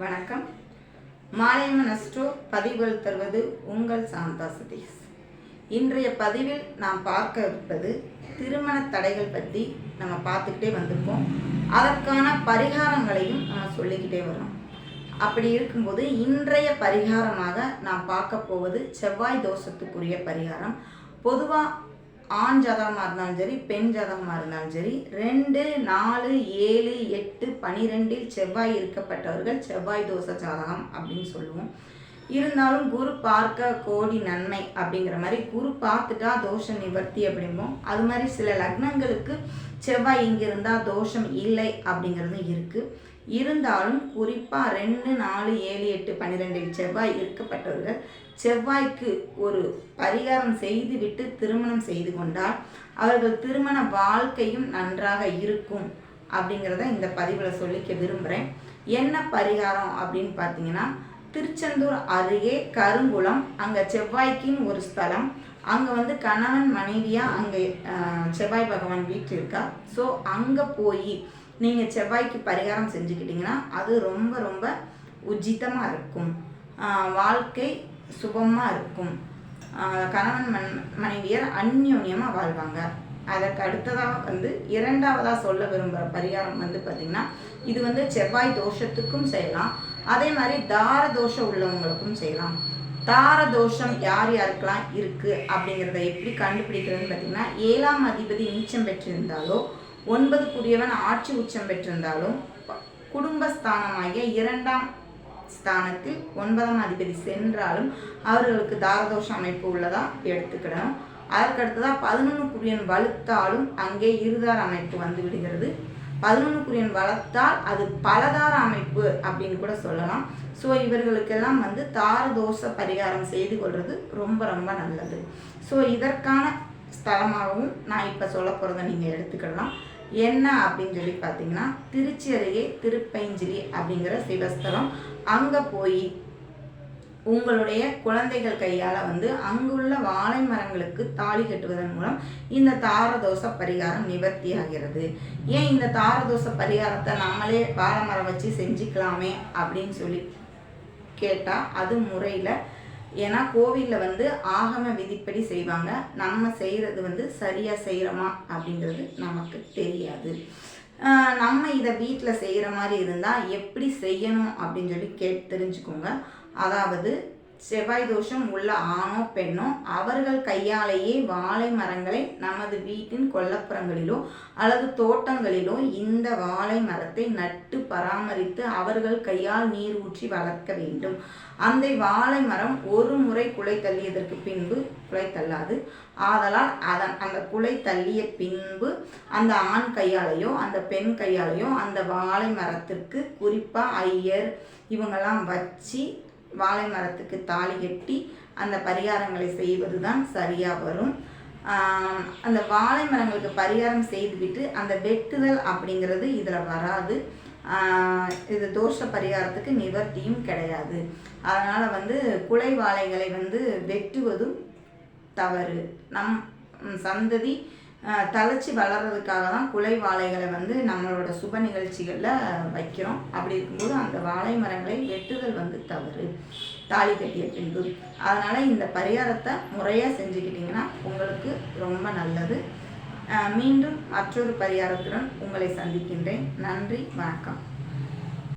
வணக்கம். மாலை மனஸ்டோ பதிவுகள் தருவது உங்கள் சாந்தா சதீஷ். இன்றைய பதிவில் நாம் பார்க்க இருப்பது திருமண தடைகள் பற்றி நம்ம பார்த்துக்கிட்டே வந்திருக்கோம் அதற்கான பரிகாரங்களையும் நம்ம சொல்லிக்கிட்டே வரோம் அப்படி இருக்கும்போது இன்றைய பரிகாரமாக நாம் பார்க்க போவது செவ்வாய் தோஷத்துக்குரிய பரிகாரம். பொதுவாக ஆண் ஜாதகமாக இருந்தாலும் சரி பெண் ஜாதகமாக இருந்தாலும் சரி ரெண்டு நாலு ஏழு எட்டு பனிரெண்டில் செவ்வாய் இருக்கப்பட்டவர்கள் செவ்வாய் தோஷ ஜாதகம் அப்படின்னு சொல்லுவோம். இருந்தாலும் குரு பார்க்க கோடி நன்மை அப்படிங்கிற மாதிரி குரு பார்த்துட்டா தோஷ நிவர்த்தி அப்படிம்போம். அது மாதிரி சில லக்னங்களுக்கு செவ்வாய் இங்கே இருந்தால் தோஷம் இல்லை அப்படிங்கிறதும் இருக்குது இருந்தாலும் குறிப்பாக ரெண்டு நாலு ஏழு எட்டு பன்னிரெண்டில் செவ்வாய் இருக்கப்பட்டவர்கள் செவ்வாய்க்கு ஒரு பரிகாரம் செய்துவிட்டு திருமணம் செய்து கொண்டால் அவர்கள் திருமண வாழ்க்கையும் நன்றாக இருக்கும் அப்படிங்கிறத இந்த பதிவில் சொல்லிக்க விரும்புகிறேன் என்ன பரிகாரம் அப்படின்னு பார்த்தீங்கன்னா திருச்செந்தூர் அருகே கருங்குளம் அங்கே செவ்வாய்க்குன்னு ஒரு ஸ்தலம். அங்கே வந்து கணவன் மனைவியாக அங்கே செவ்வாய் பகவான் வீட்டில் இருக்கா? ஸோ அங்கே போய் நீங்கள் செவ்வாய்க்கு பரிகாரம் செஞ்சுக்கிட்டிங்கன்னா அது ரொம்ப ரொம்ப உச்சிதமாக இருக்கும். வாழ்க்கை சுபமாக இருக்கும். கணவன் மன் மனைவியர் அந்யோன்யமாக வாழ்வாங்க. அதற்கு அடுத்ததாக வந்து இரண்டாவதாக சொல்ல விரும்புகிற பரிகாரம் வந்து பார்த்திங்கன்னா இது வந்து செவ்வாய் தோஷத்துக்கும் செய்யலாம். அதே மாதிரி தார தோஷம் உள்ளவங்களுக்கும் செய்யலாம். தார தோஷம் யார் யாருக்கெல்லாம் இருக்குது அப்படிங்கிறத எப்படி கண்டுபிடிக்கிறதுன்னு பார்த்தீங்கன்னா ஏழாம் அதிபதி நீச்சம் பெற்றிருந்தாலோ ஒன்பது புதியவன் ஆட்சி உச்சம் பெற்றிருந்தாலும் குடும்பஸ்தானமாகிய இரண்டாம் ஸ்தானத்தில் ஒன்பதாம் அதிபதி சென்றாலும் அவர்களுக்கு தாரதோஷ அமைப்பு உள்ளதா எடுத்துக்கிடணும். அதற்கடுத்ததாக பதினொன்று குடியன் வலுத்தாலும் அங்கே இருதார அமைப்பு வந்து விடுகிறது. பதினொன்று குரியன் வளர்த்தால் அது பலதார அமைப்பு அப்படின்னு கூட சொல்லலாம். ஸோ இவர்களுக்கெல்லாம் வந்து தாரதோஷ பரிகாரம் செய்து கொள்வது ரொம்ப ரொம்ப நல்லது. ஸோ இதற்கான ஸ்தலமாகவும் நான் இப்போ சொல்ல போகிறத நீங்கள் எடுத்துக்கலாம் என்ன அப்படின்னு சொல்லி பார்த்தீங்கன்னா திருச்சி அருகே திருப்பைஞ்சிலி அப்படிங்கிற சிவஸ்தலம். அங்கே போய் உங்களுடைய குழந்தைகள் கையால் வந்து அங்குள்ள வாழை மரங்களுக்கு தாலி கட்டுவதன் மூலம் இந்த தாரதோஷ பரிகாரம் நிவர்த்தி ஆகிறது. ஏன் இந்த தாரதோஷ பரிகாரத்தை நாமளே வாழை மரம் வச்சு செஞ்சுக்கலாமே அப்படின்னு சொல்லி கேட்டால் அது முறையில் ஏன்னா கோவிலில் வந்து ஆகம விதிப்படி செய்வாங்க. நம்ம செய்கிறது வந்து சரியாக செய்கிறோமா அப்படிங்கிறது நமக்கு தெரியாது. நம்ம இதை வீட்டில் செய்கிற மாதிரி இருந்தால் எப்படி செய்யணும் அப்படின்னு சொல்லி கேட்டு தெரிஞ்சுக்கோங்க. அதாவது செவ்வாய் தோஷம் உள்ள ஆணோ பெண்ணோ அவர்கள் கையாலேயே வாழை மரங்களை நமது வீட்டின் கொல்லப்புறங்களிலோ அல்லது தோட்டங்களிலோ இந்த வாழை மரத்தை நட்டு பராமரித்து அவர்கள் கையால் நீர் ஊற்றி வளர்க்க வேண்டும். அந்த வாழை மரம் ஒரு முறை குலை தள்ளியதற்கு பின்பு குலை தள்ளாது. ஆதலால் அதன் அந்த குலை தள்ளிய பின்பு அந்த ஆண் கையாலேயோ அந்த பெண் கையாலேயோ அந்த வாழை மரத்திற்கு குறிப்பாக ஐயர் இவங்கெல்லாம் வச்சு வாழை மரத்துக்கு தாலி கட்டி அந்த பரிகாரங்களை செய்வது தான் சரியாக வரும் அந்த வாழை மரங்களுக்கு பரிகாரம் செய்துவிட்டு அந்த வெட்டுதல் அப்படிங்கிறது இதில் வராது. இது தோஷ பரிகாரத்துக்கு நிவர்த்தியும் கிடையாது. அதனால் வந்து குலை வாழைகளை வந்து வெட்டுவதும் தவறு. நம் சந்ததி தழைச்சி வளர்கிறதுக்காக தான் குலை வாழைகளை வந்து நம்மளோட சுப நிகழ்ச்சிகளில் வைக்கிறோம். அப்படி இருக்கும்போது அந்த வாழை மரங்களை வெட்டுதல் வந்து தவறு. தாலி கட்டிய பின்பு. அதனால் இந்த பரிகாரத்தை முறையாக செஞ்சுக்கிட்டிங்கன்னா உங்களுக்கு ரொம்ப நல்லது. மீண்டும் மற்றொரு பரிகாரத்துடன் உங்களை சந்திக்கின்றேன். நன்றி வணக்கம்.